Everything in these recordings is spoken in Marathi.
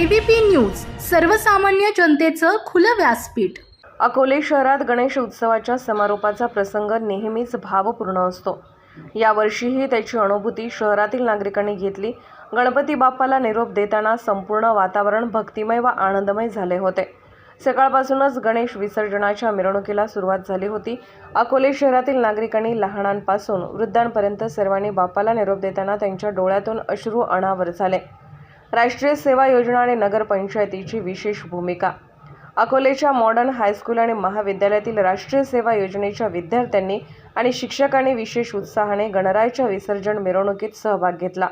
एबीपी न्यूज सर्वसामान्य जनतेचं खुलं व्यासपीठ. अकोले शहरात गणेश उत्सवाच्या समारोपाचा प्रसंग नेहमीच भावपूर्ण असतो. यावर्षीही त्याची अनुभूती शहरातील नागरिकांनी घेतली. गणपती बाप्पाला निरोप देताना संपूर्ण वातावरण भक्तिमय व आनंदमय झाले होते. सकाळपासूनच गणेश विसर्जनाच्या मिरवणुकीला सुरुवात झाली होती. अकोले शहरातील नागरिकांनी लहानांपासून वृद्धांपर्यंत सर्वांनी बाप्पाला निरोप देताना त्यांच्या डोळ्यातून अश्रू अनावर झाले. राष्ट्रीय सेवा योजना आणि नगरपंचायतीची विशेष भूमिका. अकोलेच्या मॉडर्न हायस्कूल आणि महाविद्यालयातील राष्ट्रीय सेवा योजनेच्या विद्यार्थ्यांनी आणि शिक्षकांनी विशेष उत्साहाने गणरायाच्या विसर्जन मिरवणुकीत सहभाग घेतला.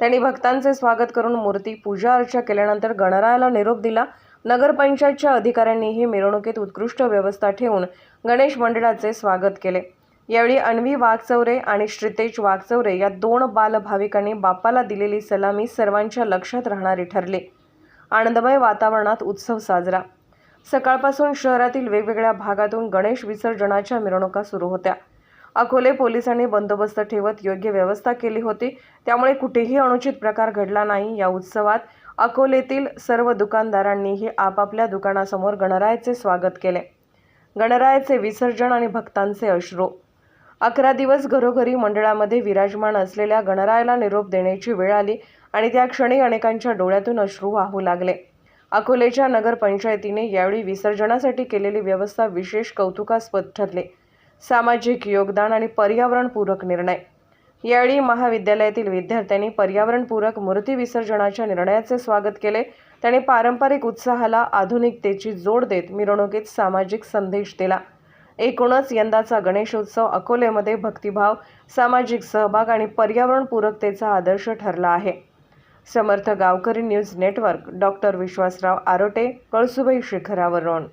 त्यांनी भक्तांचे स्वागत करून मूर्ती पूजा अर्चा केल्यानंतर गणरायाला निरोप दिला. नगरपंचायतच्या अधिकाऱ्यांनीही मिरवणुकीत उत्कृष्ट व्यवस्था ठेवून गणेश मंडळाचे स्वागत केले. यावेळी अण्वी वाघचौरे आणि श्रितेश वाघचौरे या दोन बालभाविकांनी बाप्पाला दिलेली सलामी सर्वांच्या लक्षात राहणारी ठरली. आनंदमय वातावरणात उत्सव साजरा. सकाळपासून शहरातील वेगवेगळ्या भागातून गणेश विसर्जनाच्या मिरवणुका सुरू होत्या. अकोले पोलिसांनी बंदोबस्त ठेवत योग्य व्यवस्था केली होती. त्यामुळे कुठेही अनुचित प्रकार घडला नाही या उत्सवात अकोलेतील सर्व दुकानदारांनीही आपापल्या दुकानासमोर गणरायाचे स्वागत केले. गणरायाचे विसर्जन आणि भक्तांचे अश्रू अकरा दिवस घरोघरी मंडळामध्ये विराजमान असलेल्या गणरायाला निरोप देण्याची वेळ आली आणि त्या क्षणी अनेकांच्या डोळ्यातून अश्रू वाहू लागले. अकोलेच्या नगरपंचायतीने यावेळी विसर्जनासाठी केलेली व्यवस्था विशेष कौतुकास्पद ठरली. सामाजिक योगदान आणि पर्यावरणपूरक निर्णय. यावेळी महाविद्यालयातील विद्यार्थ्यांनी पर्यावरणपूरक मूर्ती विसर्जनाच्या निर्णयाचे स्वागत केले. त्यांनी पारंपरिक उत्साहाला आधुनिकतेची जोड देत मिरवणुकीत सामाजिक संदेश दिला. एकूणच यंदाचा गणेशोत्सव अकोलेमध्ये भक्तिभाव सामाजिक सहभाग आणि पर्यावरणपूरकतेचा आदर्श ठरला आहे. Samarth Gavkari news network doctor Vishwasrao Arote Kalsubai शिखरावरून